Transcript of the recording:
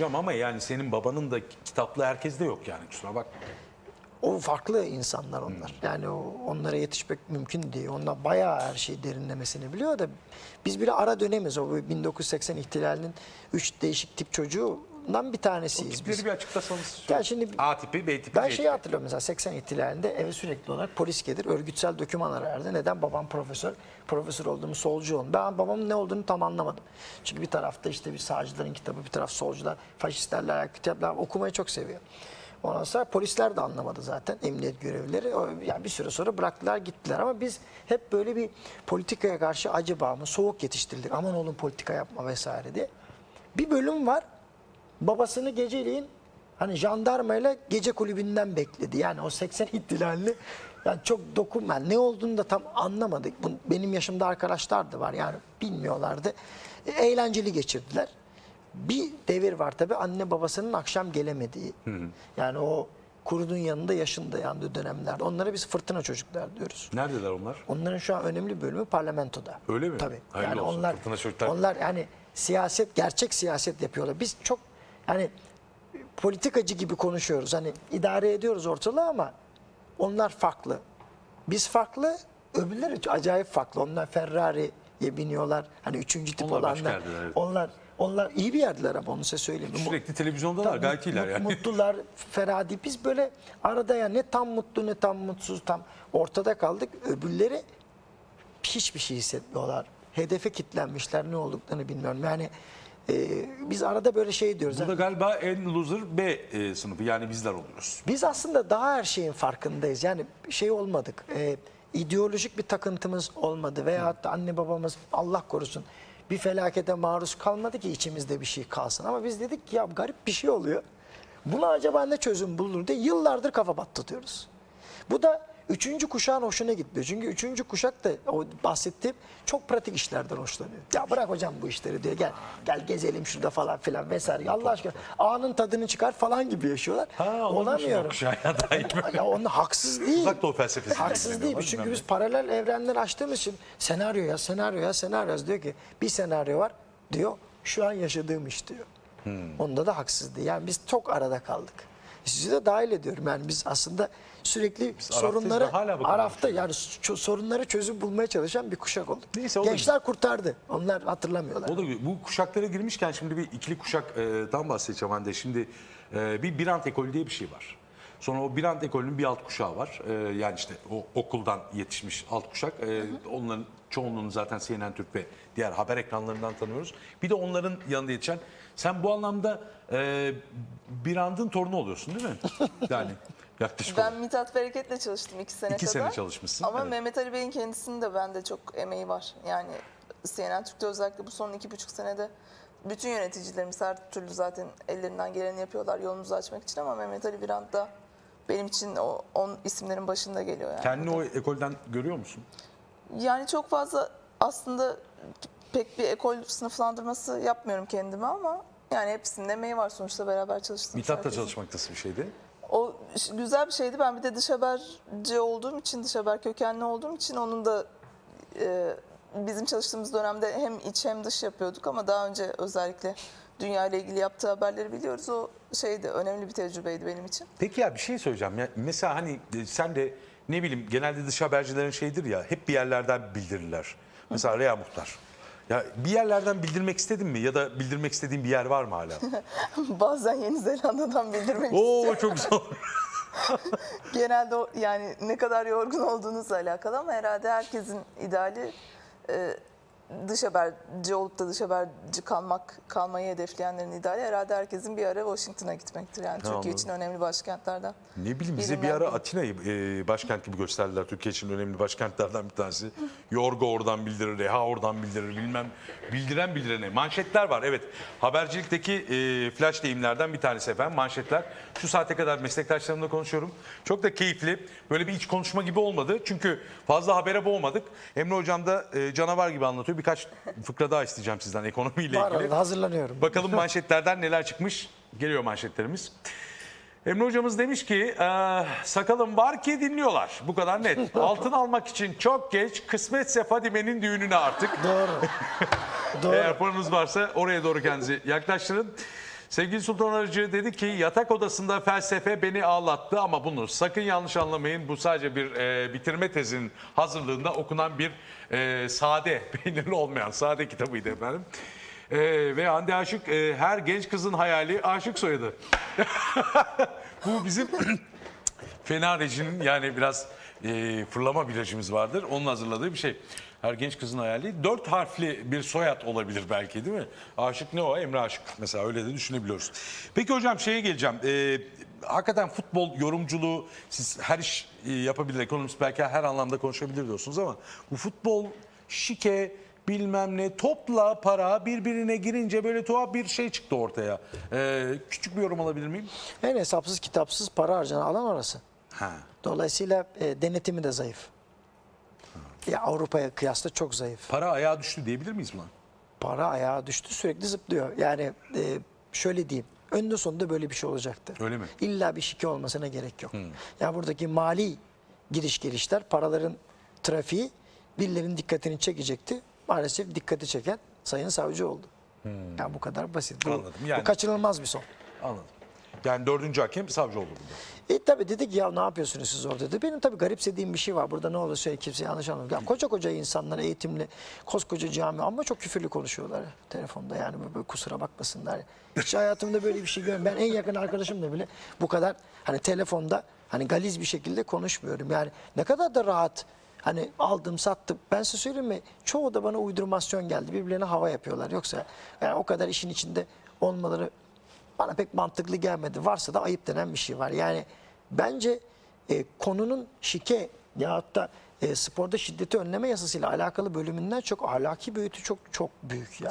Hocam ama yani senin babanın da kitaplı herkeste yok yani kusura bakma. O farklı insanlar onlar. Yani o, onlara yetişmek mümkün değil. Onlar bayağı her şeyi derinlemesini biliyor da biz bile ara dönemiz. O 1980 ihtilalinin üç değişik tip çocuğundan bir tanesiyiz Tipleri biz. bir açıklasanız. Ya şimdi A tipi, B tipi, Ben C şeyi hatırlıyorum mesela 80 ihtilalinde eve sürekli olarak polis gelir. Örgütsel doküman arardı. Neden? Babam profesör. Profesör olduğumu solcu oldu. Ben babamın ne olduğunu tam anlamadım. Çünkü bir tarafta işte bir sağcıların kitabı, bir taraf solcular, faşistlerle alakalı kitaplar okumayı çok seviyor. Ondan sonra polisler de anlamadı zaten emniyet görevlileri. Yani bir süre sonra bıraktılar gittiler ama biz hep böyle bir politikaya karşı acaba mı soğuk yetiştirildik. Aman oğlum politika yapma vesaire diye. Bir bölüm var babasını geceliğin hani jandarmayla gece kulübünden bekledi. Yani o 80 ihtilalini yani çok dokun yani ne olduğunu da tam anlamadık. Bu, benim yaşımda arkadaşlar da var yani bilmiyorlardı. E, eğlenceli geçirdiler. Bir devir var tabii anne babasının akşam gelemediği. Yani o kurudun yanında yaşında yandığı dönemlerde. Onlara biz fırtına çocuklar diyoruz. Neredeler onlar? Onların şu an önemli bölümü parlamentoda. Öyle mi? Tabii. Hayırlı yani olsun. onlar Fırtına çocuklar. onlar yani siyaset gerçek siyaset yapıyorlar. Biz çok yani politikacı gibi konuşuyoruz. Hani idare ediyoruz ortalığı ama onlar farklı. Biz farklı, öbürleri acayip farklı. Onlar Ferrari'ye biniyorlar. Hani üçüncü tip Onlar olanlar. yerdeler, evet. Onlar onlar iyi bir yerdiler ama onu size söyleyeyim. Sürekli televizyondalar Tabii, gayet iyiler yani. Mutlular, feradi. Biz böyle arada ya ne tam mutlu ne tam mutsuz tam ortada kaldık. Öbürleri hiçbir şey hissetmiyorlar. Hedefe kitlenmişler ne olduklarını bilmiyorum. Yani e, biz arada böyle şey diyoruz. Burada galiba en loser B e, sınıfı yani bizler oluyoruz. Biz aslında daha her şeyin farkındayız. Yani şey olmadık. E, ideolojik bir takıntımız olmadı. Veya hatta anne babamız Allah korusun bir felakete maruz kalmadı ki içimizde bir şey kalsın. Ama biz dedik ki ya garip bir şey oluyor. Buna acaba ne çözüm bulunur diye yıllardır kafa battırıyoruz. Bu da üçüncü kuşağın hoşuna gitmiyor. Çünkü üçüncü kuşak da o bahsettiğim çok pratik işlerden hoşlanıyor. Ya bırak hocam bu işleri diyor. Gel gel gezelim şurada falan filan vesaire. Allah aşkına anın tadını çıkar falan gibi yaşıyorlar. Olamıyorum. Kuşağa dair. Ya onun haksız değil. Uzak Doğu felsefesi. Haksız değil. Çünkü biz paralel evrenler açtığımız için senaryo ya senaryo ya senaryo yaz diyor ki bir senaryo var diyor şu an yaşadığım iş diyor. Hmm. Onda da haksız değil. Yani biz çok arada kaldık. Sizi de dahil ediyorum. Yani biz aslında sürekli araftayız sorunları hala arafta yani sorunları çözüm bulmaya çalışan bir kuşak olduk. Neyse, Gençler kurtardı. Onlar hatırlamıyorlar. O da bu kuşaklara girmişken şimdi bir ikili kuşaktan bahsedeceğim Hande. Şimdi e, bir Birant ekolü diye bir şey var. Sonra o Birant ekolünün bir alt kuşağı var. E, yani işte o okuldan yetişmiş alt kuşak. E, onların çoğunluğunu zaten CNN Türk ve diğer haber ekranlarından tanıyoruz. Bir de onların yanında yetişen. Sen bu anlamda e, Birant'ın torunu oluyorsun değil mi? Yani yaklaşık Ben olarak. Mithat Bereket'le çalıştım iki sene İki kadar. sene çalışmışsın, Ama evet. Mehmet Ali Bey'in kendisinin de bende çok emeği var. Yani CNN Türk'te özellikle bu son iki buçuk senede bütün yöneticilerimiz her türlü zaten ellerinden geleni yapıyorlar yolumuzu açmak için ama Mehmet Ali Birant da benim için o on isimlerin başında geliyor yani. Kendini o ekolden görüyor musun? Yani çok fazla aslında pek bir ekol sınıflandırması yapmıyorum kendime ama yani hepsinin emeği var sonuçta beraber çalıştığımız Mithat'la herkesin. çalışmak nasıl bir şeydi? O güzel bir şeydi. Ben bir de dış haberci olduğum için, dış haber kökenli olduğum için onun da e, bizim çalıştığımız dönemde hem iç hem dış yapıyorduk ama daha önce özellikle dünya ile ilgili yaptığı haberleri biliyoruz. O şeydi, önemli bir tecrübeydi benim için. Peki ya bir şey söyleyeceğim. Ya mesela hani e, sen de ne bileyim genelde dış habercilerin şeydir ya hep bir yerlerden bildirirler. Mesela Rea Muhtar. Ya bir yerlerden bildirmek istedin mi ya da bildirmek istediğin bir yer var mı hala? Bazen Yeni Zelanda'dan bildirmek Oo çok güzel. Genelde o, yani ne kadar yorgun olduğunuzla alakalı ama herhalde herkesin ideali e, dış haberci olup da dış haberci kalmak kalmayı hedefleyenlerin ideali herhalde herkesin bir ara Washington'a gitmektir. Yani Türkiye anladım. için önemli başkentlerden. Ne bileyim bize bir ara Atina'yı e, başkent gibi gösterdiler. Türkiye için önemli başkentlerden bir tanesi. Yorgo oradan bildirir, Reha oradan bildirir bilmem. Bildiren bildirene. Manşetler var evet. Habercilikteki e, flash deyimlerden bir tanesi efendim manşetler. Şu saate kadar meslektaşlarımla konuşuyorum. Çok da keyifli. Böyle bir iç konuşma gibi olmadı. Çünkü fazla habere boğmadık. Emre Hocam da e, canavar gibi anlatıyor. Birkaç fıkra daha isteyeceğim sizden ekonomiyle Var ilgili. hazırlanıyorum. Bakalım manşetlerden neler çıkmış. Geliyor manşetlerimiz. Emre hocamız demiş ki "Ee, sakalım var ki dinliyorlar. Bu kadar net. Altın almak için çok geç. Kısmetse Fadime'nin düğününe artık. Doğru. Doğru. Eğer paranız varsa oraya doğru kendinizi yaklaştırın. Sevgili Sultan Arıcı dedi ki yatak odasında felsefe beni ağlattı ama bunu sakın yanlış anlamayın. Bu sadece bir e, bitirme tezinin hazırlığında okunan bir e, sade, peynirli olmayan sade kitabıydı efendim. E, ve Hande Aşık e, her genç kızın hayali aşık soyadı. Bu bizim Fena rejinin yani biraz e, fırlama bilajımız vardır. Onun hazırladığı bir şey. Her genç kızın hayali. Dört harfli bir soyad olabilir belki değil mi? Aşık ne o? Emre Aşık. Mesela öyle de düşünebiliyoruz. Peki hocam şeye geleceğim. E, hakikaten futbol yorumculuğu siz her iş e, yapabilir. Ekonomist belki her anlamda konuşabilir diyorsunuz ama bu futbol şike bilmem ne topla para birbirine girince böyle tuhaf bir şey çıktı ortaya. E, küçük bir yorum alabilir miyim? En hesapsız kitapsız para harcanan alan orası. Ha. Dolayısıyla e, denetimi de zayıf. Ya Avrupa'ya kıyasla çok zayıf. Para ayağa düştü diyebilir miyiz buna? Para ayağa düştü sürekli zıplıyor. Yani e, şöyle diyeyim. Önünde sonunda böyle bir şey olacaktı. Öyle mi? İlla bir şike olmasına gerek yok. Yani buradaki mali giriş gelişler paraların trafiği birilerinin dikkatini çekecekti. Maalesef dikkati çeken Sayın Savcı oldu. Yani bu kadar basit. Bu, Anladım. Yani- bu kaçınılmaz bir son. Anladım. Yani dördüncü hakem savcı oldu burada. E tabi dedik ya ne yapıyorsunuz siz orada dedi. Benim tabii garipsediğim bir şey var. Burada ne olur söyle kimse yanlış anlamayın. Ya koca koca insanlar eğitimli, koskoca cami ama çok küfürlü konuşuyorlar telefonda. Yani böyle kusura bakmasınlar. Hiç hayatımda böyle bir şey görmedim. Ben en yakın arkadaşımla bile bu kadar hani telefonda hani galiz bir şekilde konuşmuyorum. Yani ne kadar da rahat Hani aldım sattım. Ben size söyleyeyim mi? Çoğu da bana uydurmasyon geldi. Birbirlerine hava yapıyorlar. Yoksa yani o kadar işin içinde olmaları bana pek mantıklı gelmedi. Varsa da ayıp denen bir şey var. Yani bence e, konunun şike ya da e, sporda şiddeti önleme yasasıyla alakalı bölümünden çok ahlaki boyutu çok çok büyük ya.